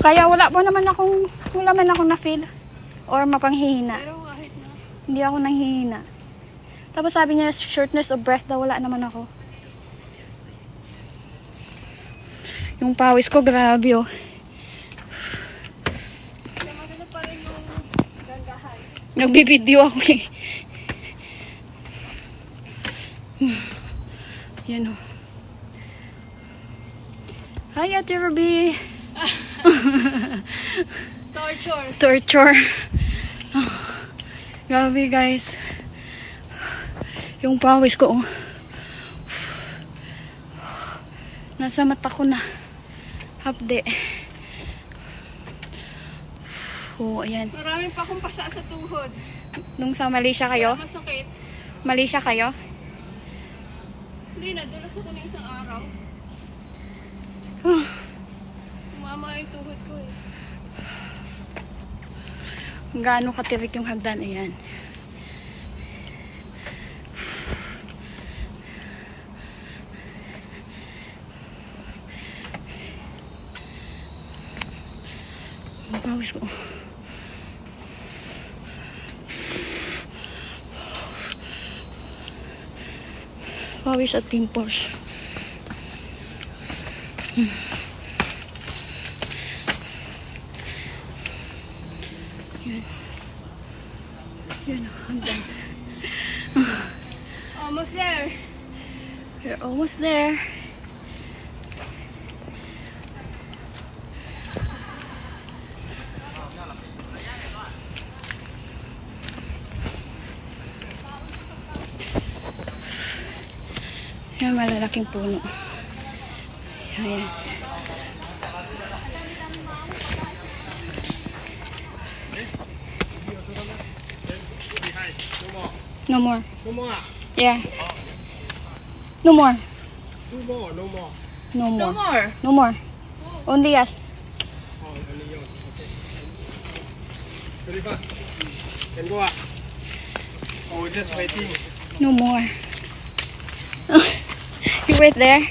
Kaya wala po naman akong, wala man akong na-feel. Or mapanghihina. Pero kahit na. Hindi ako nanghihina. Tapos sabi niya, shortness of breath daw, wala naman ako. Yung pawis ko, grabe oh. Gandahan. Nagbibideo ako eh. Yan oh. Hi, Ate Ruby. Torture. Torture. Oh, grabe guys. Yung pawis ko oh. Nasa mata ko na. Hapde. Oh, ayan. Maraming pa akong pasa sa tuhod. Nung sa Malaysia kayo? Masakit. Malaysia kayo? Hindi na, dulas ako ng isang araw. Tumama yung tuhod ko eh. Gaano katirik yung hagdan. Ayan. Ang pawis ko. Pawis at pimples. Hmm. Yan ang hagdan. Almost there. We're almost there. Yan, malalaking puno. Ayan. No more. No more. ah? Yeah. No more. Two more, no more. No more. No more. No more. Only us. Oh, only yours. Okay. Very fast. Can go up. Oh, we're just waiting. No more. you wait there.